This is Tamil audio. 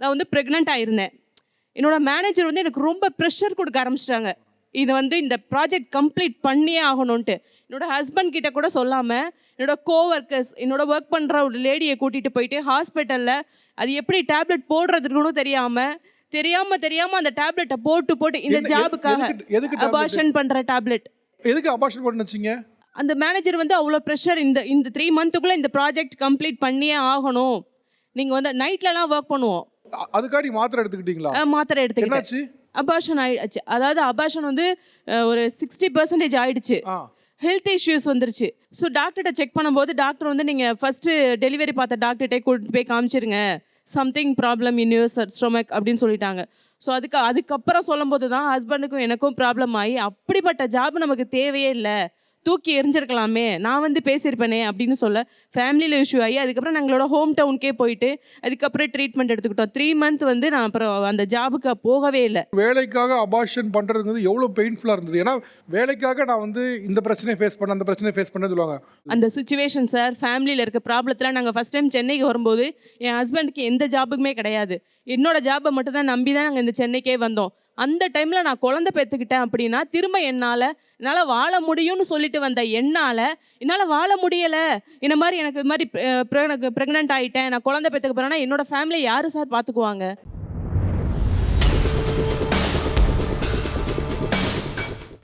நான் வந்து ப்ரெக்னென்ட் ஆயிருந்தேன். என்னோட மேனேஜர் வந்து எனக்கு ரொம்ப ப்ரெஷர் கொடுக்க ஆரம்பிச்சிட்டாங்க. இது வந்து இந்த ப்ராஜெக்ட் கம்ப்ளீட் பண்ணியே ஆகணும்ன்ட்டு. என்னோட ஹஸ்பண்ட் கிட்ட கூட சொல்லாமல் என்னோட கோவர்க்கர்ஸ் என்னோட ஒர்க் பண்ணுற ஒரு லேடியை கூட்டிகிட்டு போயிட்டு ஹாஸ்பிட்டலில் அது எப்படி டேப்லெட் போடுறதுக்குன்னு தெரியாமல் தெரியாமல் தெரியாமல் அந்த டேப்லெட்டை போட்டு போட்டு இந்த ஜாபுக்காக? அபார்ஷன் பண்ணுற டேப்லெட் எதுக்கு அபார்ஷன் பண்ண அந்த மேனேஜர் வந்து அவ்வளோ ப்ரெஷர் இந்த இந்த த்ரீ மந்த்துக்குள்ளே இந்த ப்ராஜெக்ட் கம்ப்ளீட் பண்ணியே ஆகணும். நீங்கள் வந்து நைட்லலாம் ஒர்க் பண்ணுவோம். அ- அதுக்காண்டி மாத்திரை எடுத்துக்கிட்டீங்களா? மாத்திரை எடுத்துக்கிட்டேன். அபார்ஷன் ஆயிடுச்சு. அதாவது அபார்ஷன் வந்து ஒரு சிக்ஸ்டி பர்சன்டேஜ் ஆயிடுச்சு. ஹெல்த் இஷ்யூஸ் வந்துருச்சு. ஸோ டாக்டர்கிட்ட செக் பண்ணும்போது டாக்டர் வந்து நீங்கள் ஃபஸ்ட்டு டெலிவரி பார்த்த டாக்டர்கிட்ட கூட்டிட்டு போய் காமிச்சிருங்க. Something problem in your stomach அப்படின்னு சொல்லிட்டாங்க. ஸோ அதுக்கு அதுக்கப்புறம் சொல்லும்போது தான் ஹஸ்பண்டுக்கும் எனக்கும் ப்ராப்ளம் ஆகி அப்படிப்பட்ட ஜாப் நமக்கு தேவையே இல்லை. தூக்கி எரிஞ்சிருக்கலாமே நான் வந்து பேசியிருப்பேனே அப்படின்னு சொல்ல ஃபேமிலியில் இஷ்யூ ஆகி அதுக்கப்புறம் நாங்களோட ஹோம் டவுனுக்கே போயிட்டு அதுக்கப்புறம் ட்ரீட்மெண்ட் எடுத்துக்கிட்டோம். த்ரீ மந்த் வந்து நான் அப்புறம் அந்த ஜாபுக்கு போகவே இல்லை. வேலைக்காக அபார்ஷன் பண்றது வந்து எவ்வளவு பெயின்ஃபுல்லா இருந்தது. ஏன்னா வேலைக்காக நான் வந்து இந்த பிரச்சனையை ஃபேஸ் பண்ண அந்த பிரச்சனையை ஃபேஸ் பண்ண சொல்லுவாங்க. அந்த சுச்சுவேஷன் சார் ஃபேமிலியில் இருக்க ப்ராப்ளத்தில் நாங்கள் ஃபஸ்ட் டைம் சென்னைக்கு வரும்போது என் ஹஸ்பண்டுக்கு எந்த ஜாபுக்குமே கிடையாது. என்னோட ஜாபை மட்டும் தான் நம்பி தான் நாங்கள் இந்த சென்னைக்கே வந்தோம். அந்த டைமில் நான் குழந்தை பெற்றுக்கிட்டேன் அப்படின்னா திரும்ப என்னால் என்னால் வாழ முடியும்னு சொல்லிட்டு வந்த என்னால் என்னால் வாழ முடியலை. இந்த மாதிரி எனக்கு இது மாதிரி ப்ரெக்னெண்ட் ஆகிட்டேன் நான் குழந்தை பெற்றுக்க போகிறேன்னா என்னோடய ஃபேமிலியை யார் சார் பார்த்துக்குவாங்க